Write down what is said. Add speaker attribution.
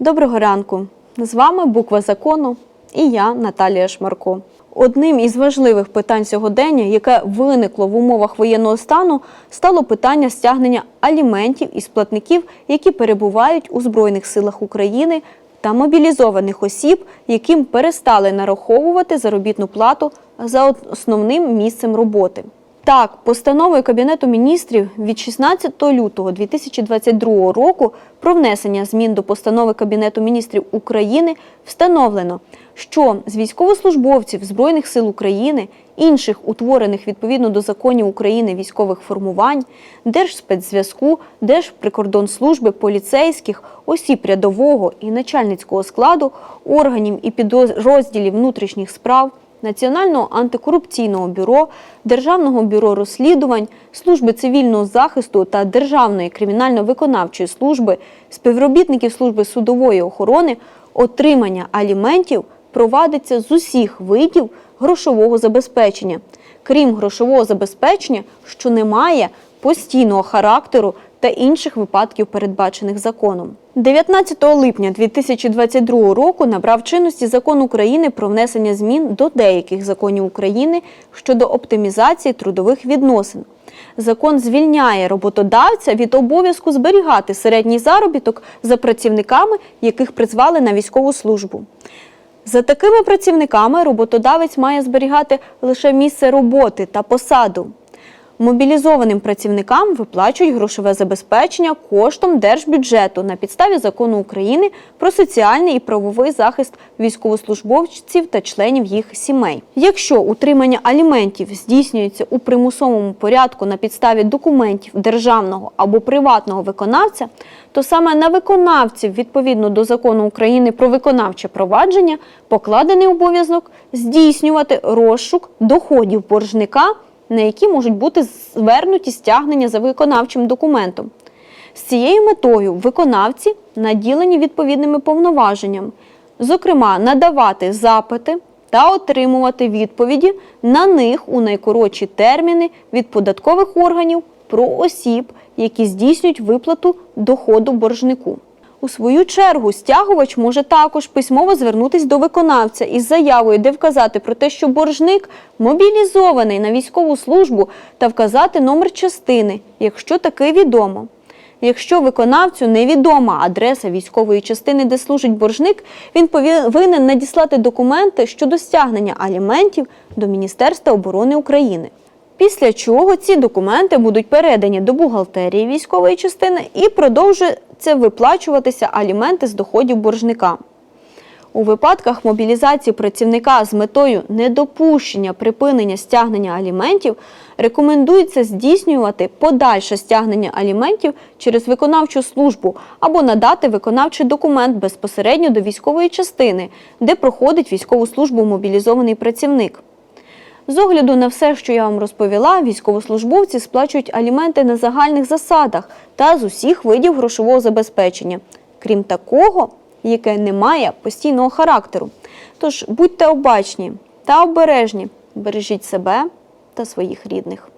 Speaker 1: Доброго ранку! З вами буква закону і я, Наталія Шмарко. Одним із важливих питань сьогодення, яке виникло в умовах воєнного стану, стало питання стягнення аліментів із платників, які перебувають у Збройних силах України та мобілізованих осіб, яким перестали нараховувати заробітну плату за основним місцем роботи. Так, постановою Кабінету міністрів від 16 лютого 2022 року про внесення змін до постанови Кабінету міністрів України встановлено, що з військовослужбовців Збройних сил України, інших утворених відповідно до законів України військових формувань, Держспецзв'язку, Держприкордонслужби, поліцейських, осіб рядового і начальницького складу, органів і підрозділів внутрішніх справ, Національного антикорупційного бюро, Державного бюро розслідувань, Служби цивільного захисту та Державної кримінально-виконавчої служби, співробітників служби судової охорони, отримання аліментів провадиться з усіх видів грошового забезпечення, крім грошового забезпечення, що не має постійного характеру та інших випадків, передбачених законом. 19 липня 2022 року набрав чинності закон України про внесення змін до деяких законів України щодо оптимізації трудових відносин. Закон звільняє роботодавця від обов'язку зберігати середній заробіток за працівниками, яких призвали на військову службу. За такими працівниками роботодавець має зберігати лише місце роботи та посаду. Мобілізованим працівникам виплачують грошове забезпечення коштом держбюджету на підставі закону України про соціальний і правовий захист військовослужбовців та членів їх сімей. Якщо утримання аліментів здійснюється у примусовому порядку на підставі документів державного або приватного виконавця, то саме на виконавців відповідно до закону України про виконавче провадження покладений обов'язок здійснювати розшук доходів боржника на які можуть бути звернуті стягнення за виконавчим документом. З цією метою виконавці наділені відповідними повноваженнями, зокрема, надавати запити та отримувати відповіді на них у найкоротші терміни від податкових органів про осіб, які здійснюють виплату доходу боржнику. У свою чергу стягувач може також письмово звернутися до виконавця із заявою, де вказати про те, що боржник мобілізований на військову службу та вказати номер частини, якщо таке відомо. Якщо виконавцю невідома адреса військової частини, де служить боржник, він повинен надіслати документи щодо стягнення аліментів до Міністерства оборони України. Після чого ці документи будуть передані до бухгалтерії військової частини і продовжуються виплачуватися аліменти з доходів боржника. У випадках мобілізації працівника з метою недопущення припинення стягнення аліментів рекомендується здійснювати подальше стягнення аліментів через виконавчу службу або надати виконавчий документ безпосередньо до військової частини, де проходить військову службу мобілізований працівник. З огляду на все, що я вам розповіла, військовослужбовці сплачують аліменти на загальних засадах та з усіх видів грошового забезпечення, крім такого, яке не має постійного характеру. Тож будьте обачні та обережні, бережіть себе та своїх рідних.